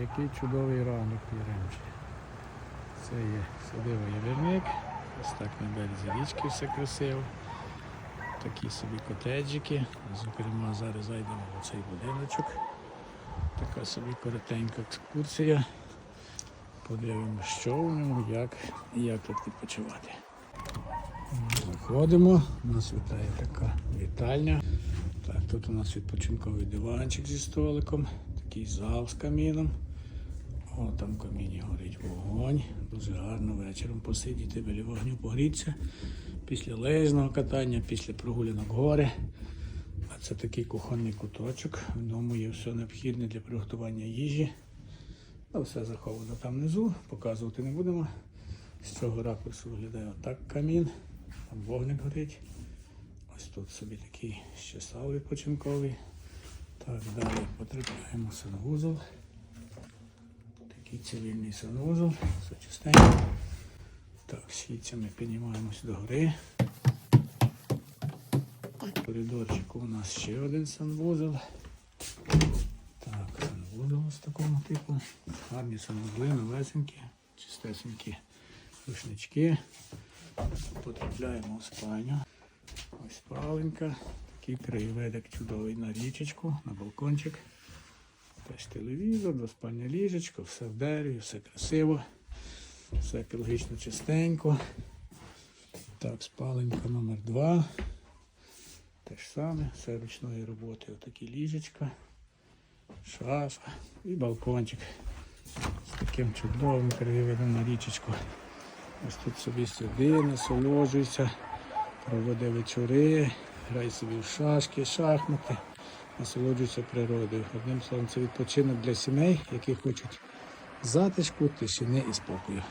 Який чудовий ранок в Яремчі. Це є садива ялівник. Ось так на березі річки все красиво. Такі собі котеджики. Зокрема, зараз зайдемо в цей будиночок. Така собі коротенька екскурсія. Подивимося, що в ньому, як і як тут відпочивати. Заходимо, нас вітає така вітальня. Так, тут у нас відпочинковий диванчик зі столиком, такий зал з каміном. О, там в каміні горить вогонь. Дуже гарно вечором посидіти біля вогню, погрітися. Після лижного катання, після прогулянок гори. А це такий кухонний куточок. В ньому є все необхідне для приготування їжі. А все заховано там внизу, показувати не будемо. З цього ракурсу виглядає отак камін. Там вогник горить. Ось тут собі такий ще сал відпочинковий. Так, далі потрапляємо санвузол. Такий цивільний санвузол, все чистенько. Так, східцями піднімаємось до гори. В коридорчику у нас ще один санвузол. Так, санвузол ось такому типу. Гарні санвузли, новесенькі, чистесенькі рушнички. Потрапляємо в спальню. Ось спаленька. Такий краєвидик чудовий на річечку, на балкончик. Теж телевізор, двоспальне ліжечко, все в дереві, все красиво, все екологічно чистенько. Так, спаленька номер 2 Те ж саме, все ручної роботи. Отакі ліжечка, шафа і балкончик. З таким чудовим краєвидом на річечку. Ось тут собі сиди, насолоджуйся, проведе вечори, грай собі в шашки, шахмати, насолоджуйся природою. Одним словом, це відпочинок для сімей, які хочуть затишку, тишини і спокою.